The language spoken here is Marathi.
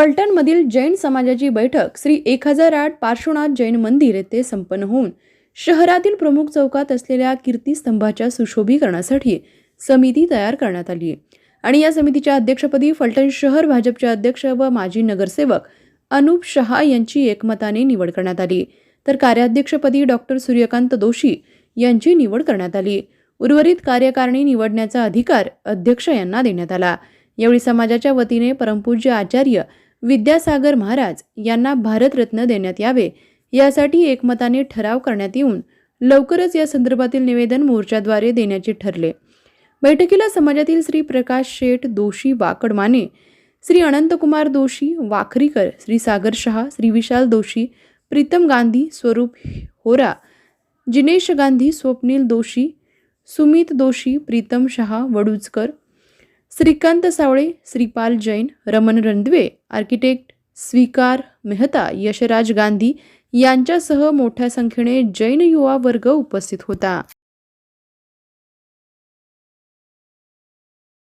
फलटणमधील जैन समाजाची बैठक श्री एक हजार आठ पार्श्वनाथ जैन मंदिर येथे संपन्न होऊन शहरातील प्रमुख चौकात असलेल्या कीर्तिस्तंभाच्या सुशोभीकरणासाठी समिती तयार करण्यात आली आणि या समितीच्या अध्यक्षपदी फलटण शहर भाजपचे अध्यक्ष व माजी नगरसेवक अनुप शहा यांची एकमताने निवड करण्यात आली. तर कार्याध्यक्षपदी डॉक्टर सूर्यकांत दोशी यांची निवड करण्यात आली. उर्वरित कार्यकारिणी निवडण्याचा अधिकार अध्यक्ष यांना देण्यात आला. यावेळी समाजाच्या वतीने परमपूज्य आचार्य विद्यासागर महाराज यांना भारतरत्न देण्यात यावे यासाठी एकमताने ठराव करण्यात येऊन लवकरच या संदर्भातील निवेदन मोर्चाद्वारे देण्याचे ठरले. बैठकीला समाजातील श्री प्रकाश शेठ दोषी वाकडमाने श्री अनंतकुमार दोषी वाखरीकर श्री सागर शहा श्री विशाल दोशी प्रीतम गांधी स्वरूप होरा जिनेश गांधी स्वप्नील दोषी सुमित दोषी प्रीतम शहा वडुजकर श्रीकांत सावळे श्रीपाल जैन रमण रणद्वे आर्किटेक्ट स्वीकार मेहता यशराज गांधी यांच्यासह मोठ्या संख्येने जैन युवा वर्ग उपस्थित होता.